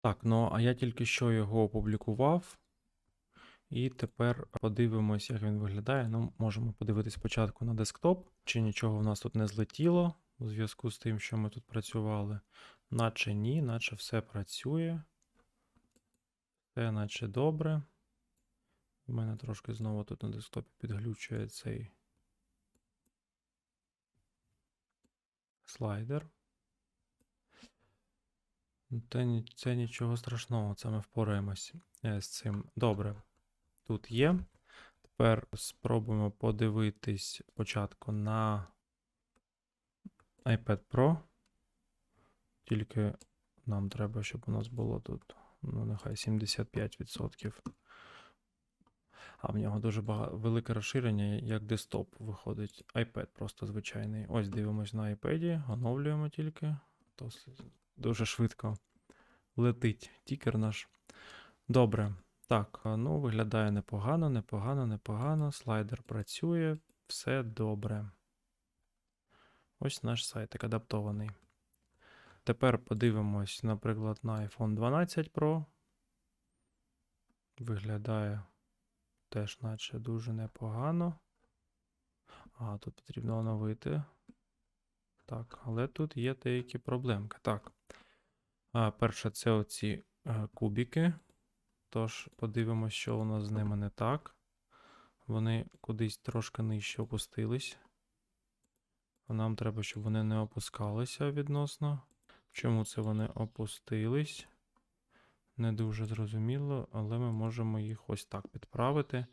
Так, ну а я тільки що його опублікував. І тепер подивимось, як він виглядає. Ну, можемо подивитись спочатку на десктоп, чи нічого в нас тут не злетіло у зв'язку з тим, що ми тут працювали. Наче ні, наче все працює. Все наче добре. У мене трошки знову тут на десктопі підглючує цей слайдер. Ну, Це, це нічого страшного, це ми впораємось е, з цим. Добре. Тут є. Тепер спробуємо подивитись спочатку на iPad Pro. Тільки нам треба, щоб у нас було тут, ну, нехай 75%. А в нього дуже багато велике розширення, як десктоп виходить. iPad просто звичайний. Ось дивимось на iPad, оновлюємо тільки. Дуже швидко летить тікер наш. Добре. Так, ну виглядає непогано, непогано, непогано. Слайдер працює, все добре. Ось наш сайтик адаптований. Тепер подивимось, наприклад, на iPhone 12 Pro. Виглядає теж, наче дуже непогано. А, тут потрібно оновити. Так, але тут є деякі проблемки. Так. А, перше, це оці е, кубики. Тож подивимося, що у нас з ними не так. Вони кудись трошки нижче опустились. Нам треба, щоб вони не опускалися відносно. Чому це вони опустились? Не дуже зрозуміло, але ми можемо їх ось так підправити.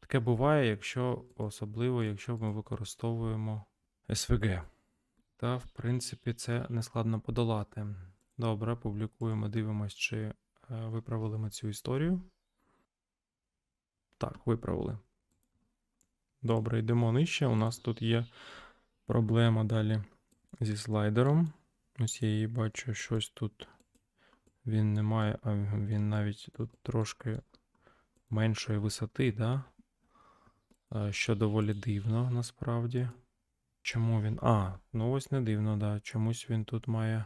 Таке буває, якщо, особливо, якщо ми використовуємо SVG. Та, в принципі, це нескладно подолати. Добре, публікуємо, дивимось, чи е, виправили ми цю історію. Так, виправили. Добре, йдемо нижче. У нас тут є проблема далі зі слайдером. Ось я її бачу, щось тут він не має, а він навіть тут трошки меншої висоти, да? Е, що доволі дивно насправді. Чому він. А, ну ось не дивно, да. Чомусь він тут має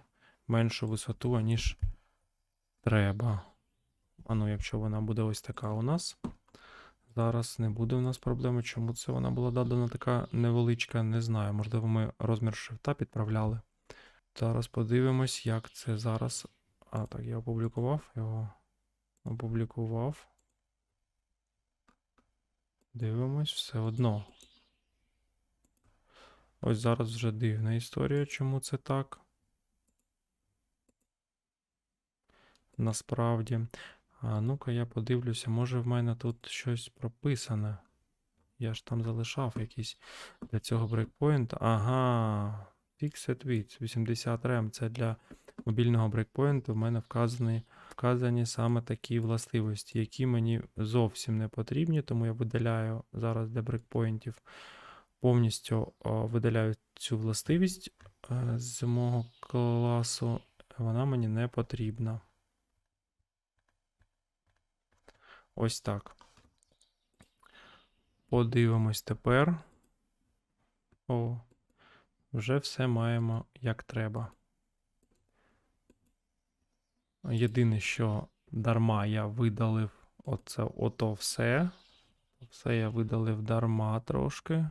меншу висоту, аніж треба. А ну, якщо вона буде ось така у нас. Зараз не буде у нас проблеми. Чому це вона була додана така невеличка, не знаю. Можливо, ми розмір шрифта підправляли. Зараз подивимось, як це зараз. А, так, я опублікував його. Опублікував. Дивимось все одно. Ось зараз вже дивна історія, чому це так. Насправді. А ну-ка я подивлюся, може в мене тут щось прописане. Я ж там залишав якийсь для цього брейкпоінт. Ага. Fixed width 80 рем. Це для мобільного брейкпоінту. В мене вказані, вказані саме такі властивості, які мені зовсім не потрібні, тому я видаляю зараз для брейкпоінтів. Повністю видаляю цю властивість з мого класу. Вона мені не потрібна. Ось так. Подивимось тепер. О, вже все маємо як треба. Єдине, що дарма я видалив оце ото все. Все я видалив дарма трошки.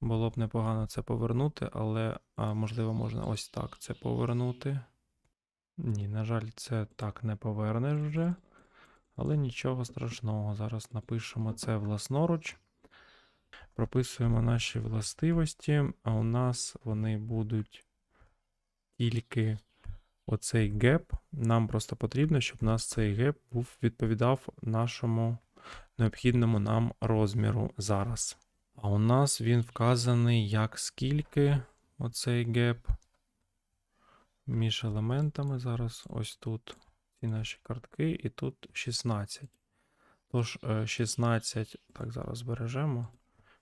Було б непогано це повернути, але а, можливо можна ось так це повернути. Ні, на жаль, це так не повернеш вже. Але нічого страшного. Зараз напишемо це власноруч. Прописуємо наші властивості, а у нас вони будуть тільки оцей геп. Нам просто потрібно, щоб у нас цей геп був відповідав нашому необхідному нам розміру зараз. А у нас він вказаний як скільки оцей геп між елементами. Зараз ось тут ці наші картки, і тут 16. Тож, е, 16, так, зараз збережемо.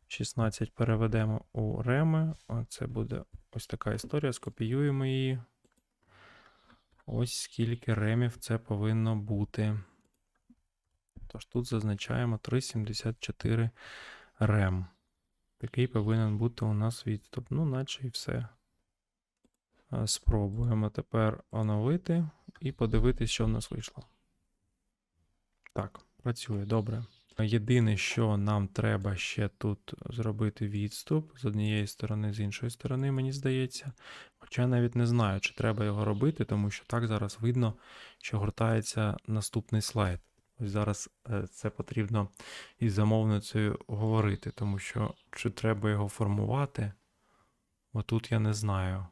16 переведемо у реми. О, Це буде ось така історія. Скопіюємо її. Ось скільки ремів це повинно бути. Тож тут зазначаємо 3,74 рем. Такий повинен бути у нас відступ. Ну, наче і все. Е, Спробуємо тепер оновити і подивитись, що в нас вийшло. Так, працює добре. Єдине, що нам треба ще тут зробити відступ з однієї сторони, з іншої сторони, мені здається. Хоча я навіть не знаю, чи треба його робити, тому що так зараз видно, що гортається наступний слайд. Ось зараз е, це потрібно із замовницею говорити, тому що чи треба його формувати, отут я не знаю.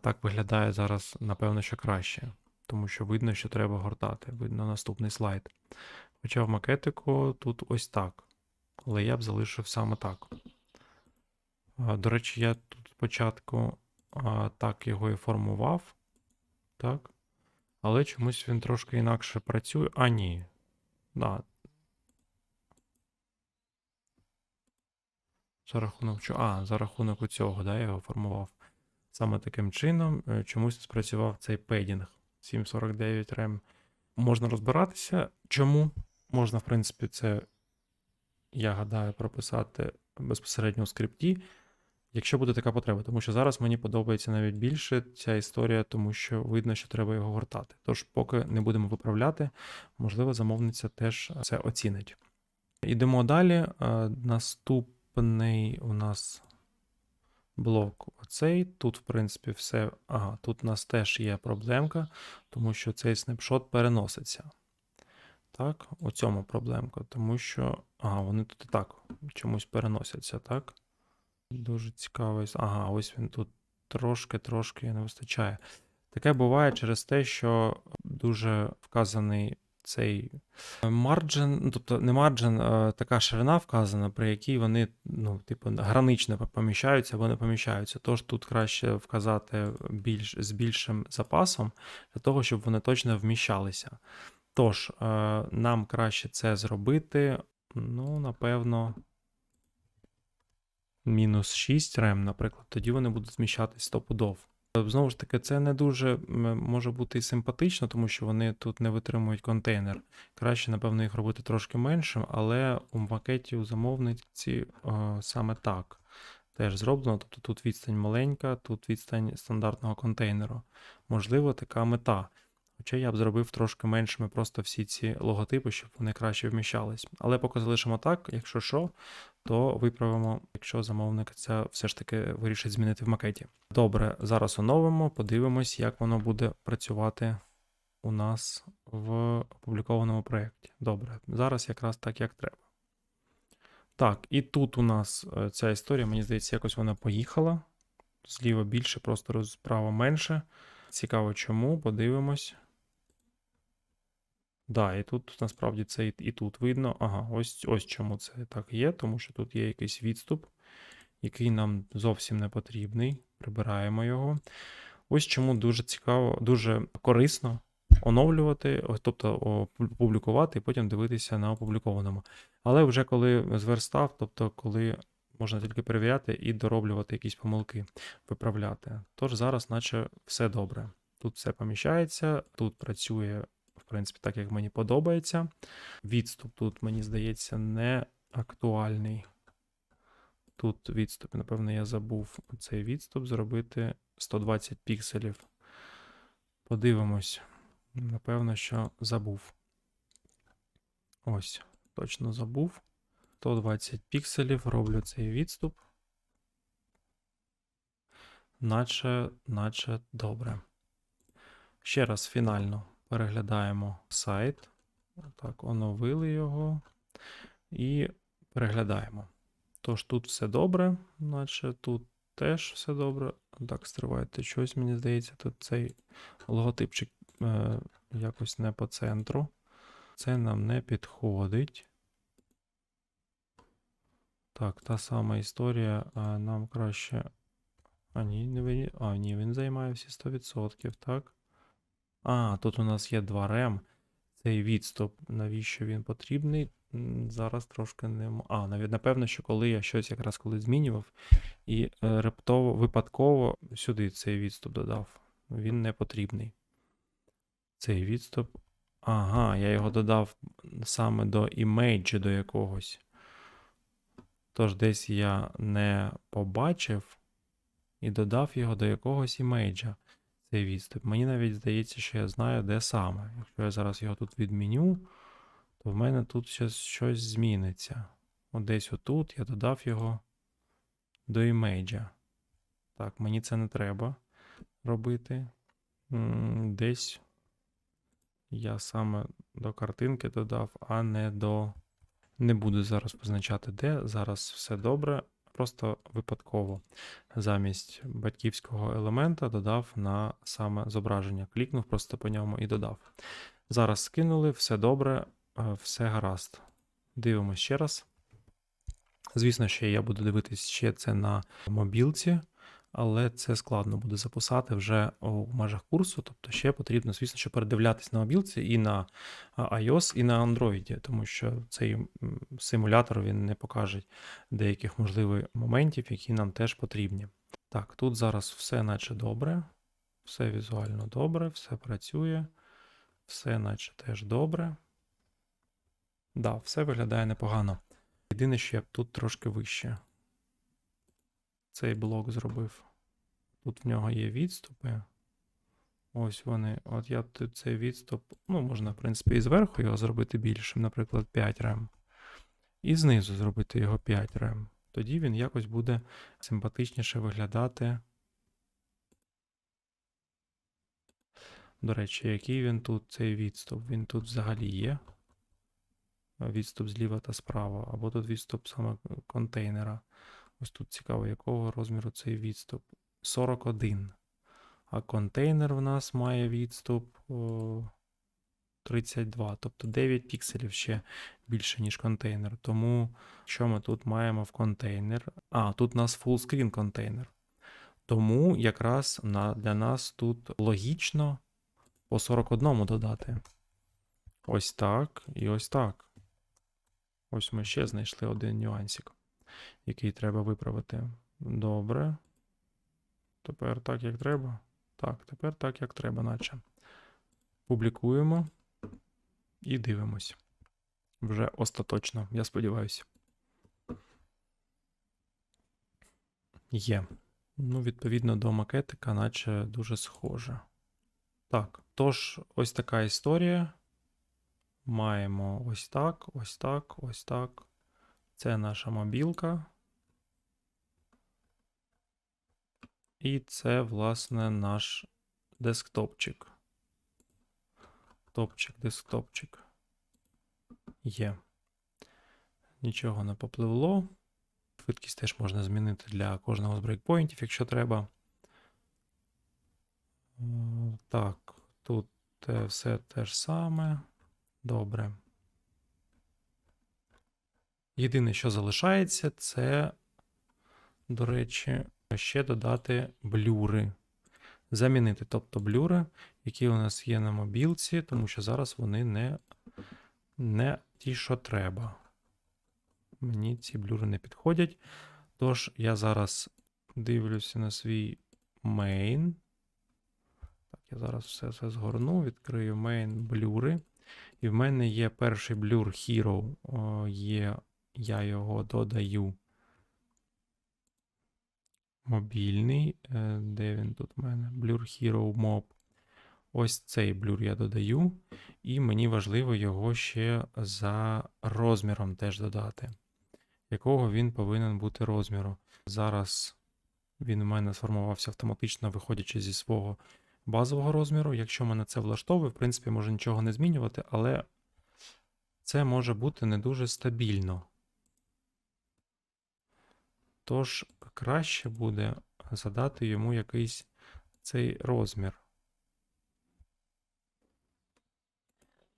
Так виглядає зараз, напевно, що краще, тому що видно, що треба гортати. Видно наступний слайд. Хоча в макетику тут ось так. Але я б залишив саме так. До речі, я тут спочатку так його і формував. Так. Але чомусь він трошки інакше працює. А, ні. Да. За рахунок чого? А, за рахунок цього, да, я його формував. Саме таким чином е, чомусь спрацював цей пейдінг 749 рем. Можна розбиратися. Чому? Можна, в принципі, це, я гадаю, прописати безпосередньо у скрипті, якщо буде така потреба. Тому що зараз мені подобається навіть більше ця історія, тому що видно, що треба його гортати. Тож, поки не будемо виправляти, можливо, замовниця теж це оцінить. Йдемо далі. Е, Наступний у нас блок оцей. Тут, в принципі, все. Ага, тут у нас теж є проблемка, тому що цей снапшот переноситься. Так, у цьому проблемка, тому що. Ага, вони тут і так чомусь переносяться, так? Дуже цікаво. Ага, ось він тут трошки-трошки не вистачає. Таке буває через те, що дуже вказаний цей марджин, ну, тобто не марджин, а така ширина вказана, при якій вони, ну, типу, гранично поміщаються або не поміщаються. Тож тут краще вказати більш, з більшим запасом для того, щоб вони точно вміщалися. Тож, е, нам краще це зробити, ну, напевно, мінус 6 рем, наприклад, тоді вони будуть зміщатись стопудов. Знову ж таки, це не дуже може бути симпатично, тому що вони тут не витримують контейнер. Краще, напевно, їх робити трошки меншим, але у макеті у замовниці е, саме так теж зроблено. Тобто тут відстань маленька, тут відстань стандартного контейнеру. Можливо, така мета. Хоча я б зробив трошки меншими просто всі ці логотипи, щоб вони краще вміщались. Але поки залишимо так, якщо що, то виправимо, якщо замовник це все ж таки вирішить змінити в макеті. Добре, зараз оновимо, подивимось, як воно буде працювати у нас в опублікованому проєкті. Добре, зараз якраз так, як треба. Так, і тут у нас е, ця історія, мені здається, якось вона поїхала. Зліва більше, просто справа менше. Цікаво, чому, подивимось. Да, і тут насправді це і, і тут видно. Ага, ось ось чому це так є, тому що тут є якийсь відступ, який нам зовсім не потрібний. Прибираємо його. Ось чому дуже цікаво, дуже корисно оновлювати, тобто опублікувати і потім дивитися на опублікованому. Але вже коли зверстав, тобто коли можна тільки перевіряти і дороблювати якісь помилки, виправляти. Тож зараз, наче все добре. Тут все поміщається, тут працює принципі, так як мені подобається. Відступ тут, мені здається, не актуальний. Тут відступ, напевно, я забув цей відступ зробити 120 пікселів. Подивимось. Напевно, що забув. Ось, точно забув. 120 пікселів роблю цей відступ. Наче, наче добре. Ще раз фінально переглядаємо сайт. Так, оновили його і переглядаємо. Тож тут все добре, наче тут теж все добре. Так, стривайте щось, мені здається, тут цей логотипчик е, якось не по центру. Це нам не підходить. Так, та сама історія. А нам краще. А, ні, не а, ні, він займає всі 100%, так? А, тут у нас є 2 рем. Цей відступ, навіщо він потрібний? Зараз трошки не. м- А, навіть напевно, що коли я щось якраз коли змінював, і е, рептово, випадково сюди цей відступ додав. Він не потрібний. Цей відступ. Ага, я його додав саме до імейджу до якогось. Тож десь я не побачив і додав його до якогось імейджа. Цей відступ. Мені навіть здається, що я знаю, де саме. Якщо я зараз його тут відміню, то в мене тут щось, зміниться. От десь отут я додав його до імейджа. Так, мені це не треба робити. Десь я саме до картинки додав, а не до. Не буду зараз позначати де. Зараз все добре. Просто випадково замість батьківського елемента додав на саме зображення. Клікнув просто по ньому і додав. Зараз скинули, все добре, е, все гаразд. Дивимося ще раз. Звісно, ще я буду дивитись ще це на мобілці, але це складно буде записати вже у межах курсу. Тобто ще потрібно, звісно, що передивлятись на мобілці і на iOS, і на Android, тому що цей симулятор він не покаже деяких можливих моментів, які нам теж потрібні. Так, тут зараз все наче добре, все візуально добре, все працює, все наче теж добре. Да, все виглядає непогано. Єдине, що я тут трошки вище. Цей блок зробив. Тут в нього є відступи. Ось вони. От я тут цей відступ, ну, можна, в принципі, і зверху його зробити більшим, наприклад, 5 рем. І знизу зробити його 5 рем. Тоді він якось буде симпатичніше виглядати. До речі, який він тут, цей відступ? Він тут взагалі є. Відступ зліва та справа, або тут відступ саме контейнера. Ось тут цікаво, якого розміру цей відступ. 41. А контейнер в нас має відступ 32, тобто 9 пікселів ще більше, ніж контейнер. Тому що ми тут маємо в контейнер? А, тут у нас fullscreen контейнер. Тому якраз для нас тут логічно по 41 додати. Ось так і ось так. Ось ми ще знайшли один нюансик, який треба виправити. Добре. Тепер так, як треба. Так, тепер так, як треба, наче. Публікуємо і дивимось. Вже остаточно, я сподіваюся. Є. Ну, відповідно до макетика, наче дуже схоже. Так, тож, ось така історія. Маємо ось так, ось так, ось так. Це наша мобілка. І це, власне, наш десктопчик. Топчик, десктопчик. Є. Нічого не попливло. Швидкість теж можна змінити для кожного з брейкпоінтів, якщо треба. Е, Так, тут все те ж саме. Добре. Єдине, що залишається, це, до речі, ще додати блюри. Замінити, тобто блюри, які у нас є на мобілці, тому що зараз вони не, не ті, що треба. Мені ці блюри не підходять. Тож я зараз дивлюся на свій main. Так, я зараз все це згорну, відкрию main блюри. І в мене є перший Blur Hero. О, є, я його додаю. Мобільний. Е, Де він тут в мене? Blur Hero Mob. Ось цей блюр я додаю. І мені важливо його ще за розміром теж додати. Якого він повинен бути розміру. Зараз він у мене сформувався автоматично, виходячи зі свого базового розміру. Якщо мене це влаштовує, в принципі, може нічого не змінювати, але це може бути не дуже стабільно. Тож краще буде задати йому якийсь цей розмір.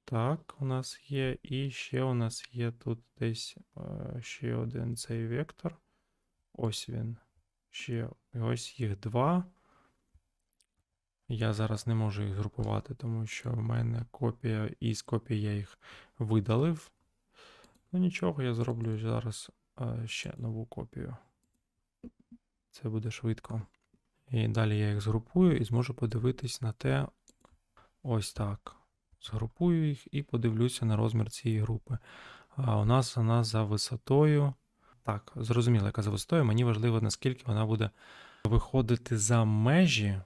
Так, у нас є. І ще у нас є тут десь е, ще один цей вектор. Ось він. Ще ось їх два. Я зараз не можу їх групувати, тому що в мене копія, і з копії я їх видалив. Ну нічого, я зроблю зараз е, ще нову копію. Це буде швидко. І далі я їх згрупую і зможу подивитись на те. Ось так. Згрупую їх і подивлюся на розмір цієї групи. А у нас вона за висотою. Так, зрозуміло, яка за висотою. Мені важливо, наскільки вона буде виходити за межі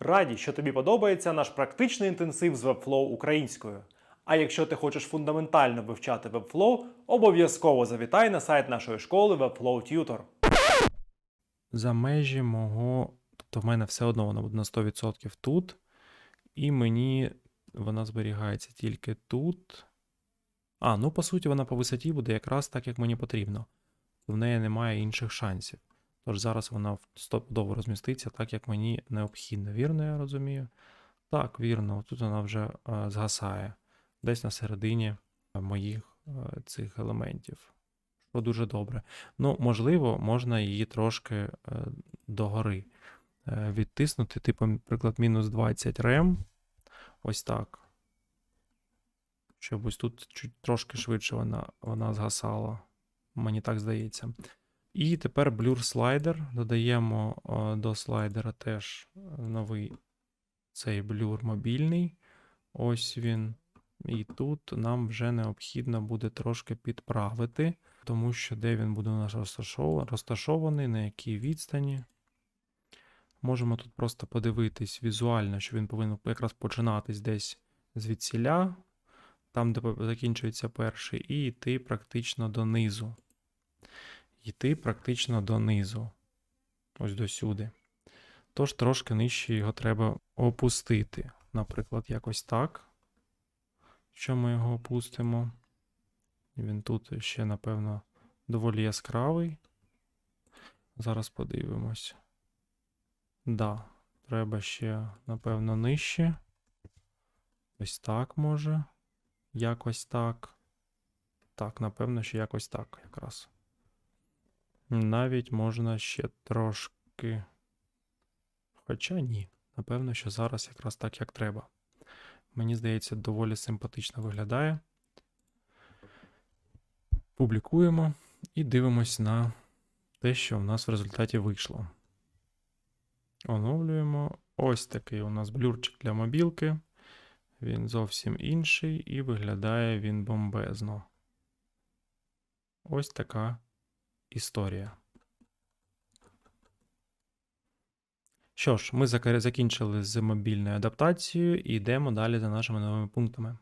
Раді, що тобі подобається наш практичний інтенсив з Webflow українською. А якщо ти хочеш фундаментально вивчати Webflow, обов'язково завітай на сайт нашої школи Webflow Tutor. За межі мого. Тобто в мене все одно вона буде на 100% тут. І мені вона зберігається тільки тут. А, ну по суті, вона по висоті буде якраз так, як мені потрібно. В неї немає інших шансів. Тож зараз вона стопудово розміститься так, як мені необхідно. Вірно, я розумію? Так, вірно, тут вона вже е, згасає. Десь на середині е, моїх е, цих елементів. Що дуже добре. Ну, можливо, можна її трошки е, догори е, відтиснути, типу, наприклад, мінус 20 рем. Ось так. Щоб ось тут чуть трошки швидше вона, вона згасала. Мені так здається. І тепер блюр слайдер. Додаємо е, до слайдера теж новий цей блюр мобільний. Ось він. І тут нам вже необхідно буде трошки підправити, тому що де він буде у нас розташов- розташований, на якій відстані. Можемо тут просто подивитись візуально, що він повинен якраз починатись десь звідсіля, там, де закінчується перший, і йти практично донизу. Йти практично донизу. Ось до сюди. Тож трошки нижче його треба опустити. Наприклад, якось так. Що ми його опустимо? Він тут ще, напевно, доволі яскравий. Зараз подивимось. Да, треба ще, напевно, нижче. Ось так може. Якось так. Так, напевно, ще якось так якраз. Навіть можна ще трошки. Хоча ні. Напевно, що зараз якраз так, як треба. Мені здається, доволі симпатично виглядає. Публікуємо і дивимось на те, що в нас в результаті вийшло. Оновлюємо. Ось такий у нас блюрчик для мобілки. Він зовсім інший і виглядає він бомбезно. Ось така історія. Що ж, ми закінчили з мобільною адаптацією і йдемо далі за нашими новими пунктами.